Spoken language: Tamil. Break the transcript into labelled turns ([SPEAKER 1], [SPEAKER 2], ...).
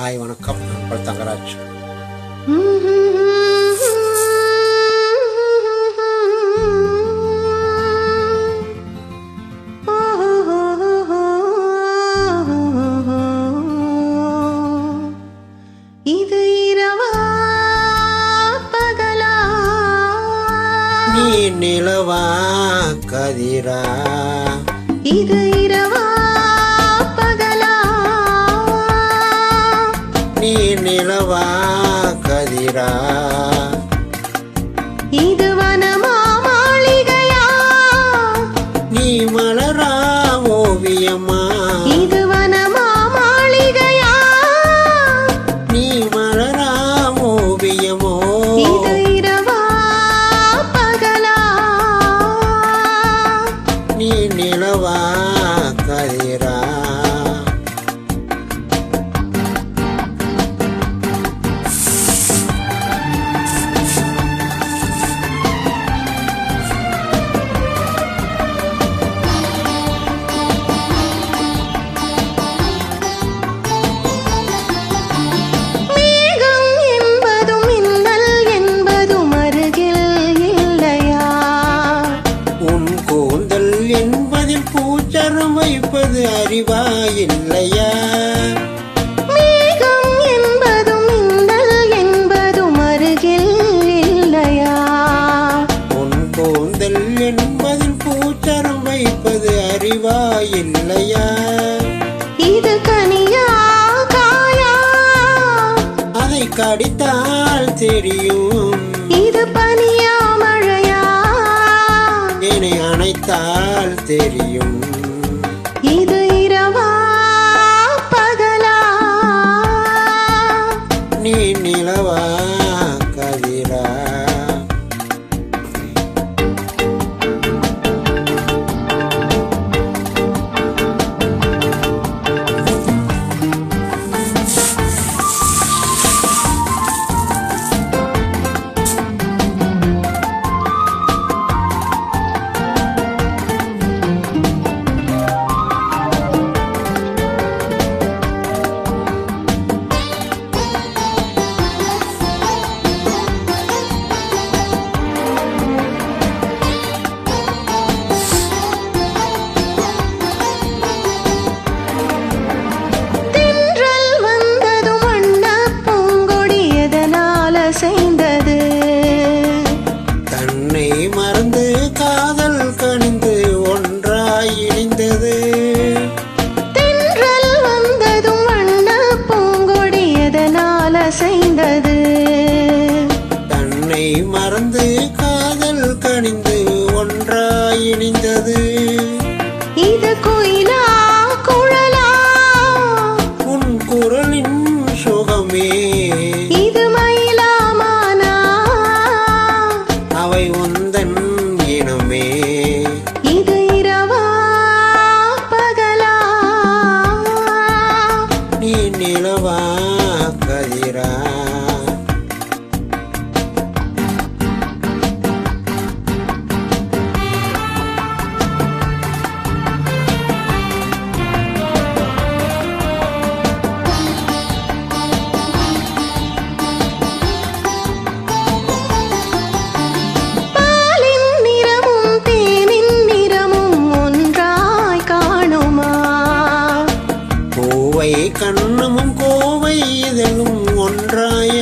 [SPEAKER 1] ஹாய் வணக்கம். நான் தங்கராஜ்.
[SPEAKER 2] இது இரவா பகலா?
[SPEAKER 1] நீ நிலவா கதிரா.
[SPEAKER 2] இது
[SPEAKER 1] நிலவா கதிரா? வாரம் வைப்பது அறிவா இல்லையா
[SPEAKER 2] மேகம் என்பதும் மின்னல் என்பதும் அருகில் இல்லையா?
[SPEAKER 1] உன் கூந்தல் என்பதில் பூச்சரம் வைப்பது அறிவா இல்லையா
[SPEAKER 2] இது கனியா காயா?
[SPEAKER 1] அதை கடித்தால் தெரியும்.
[SPEAKER 2] இது பனியா மழையா?
[SPEAKER 1] என்னை அணைத்தால் தெரியும். நிலவா நிலவா கதிரா?
[SPEAKER 2] ஒன்றாய